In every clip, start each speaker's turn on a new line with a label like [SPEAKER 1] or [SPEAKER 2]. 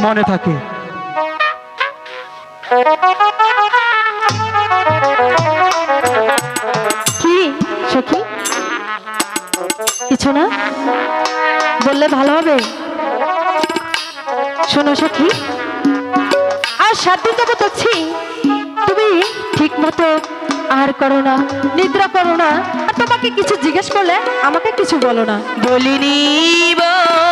[SPEAKER 1] মনে থাকে।
[SPEAKER 2] কিছু না? বললে ভালো হবে। শোনো সখী। আর সাত দিন যাব দেখছি তুমি ঠিক মতো আর করো না, নিদ্রা করো না। আর তোমাকে কিছু জিজ্ঞেস করলে আমাকে কিছু বলো না।
[SPEAKER 3] বলিনি লিনি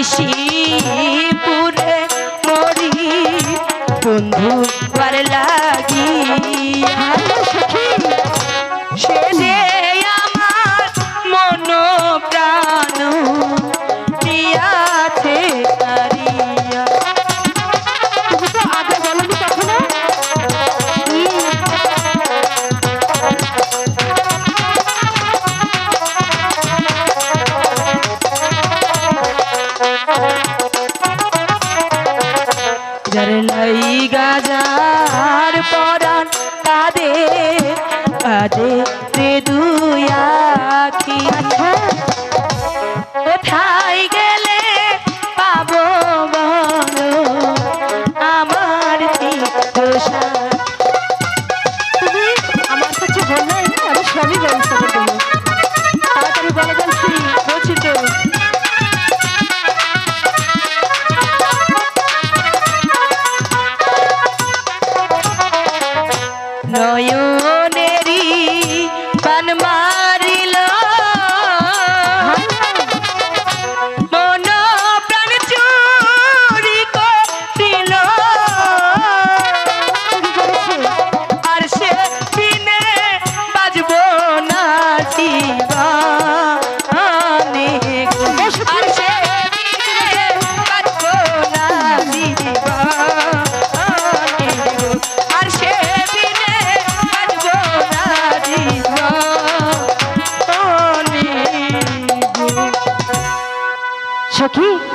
[SPEAKER 3] দিবানিশি পুরে মরি বন্ধু পার লাগি। সে আমার মন প্রাণ দিয়াছে যার লাই গাজার পরাণ কাদে কাদে দু know you want रखी।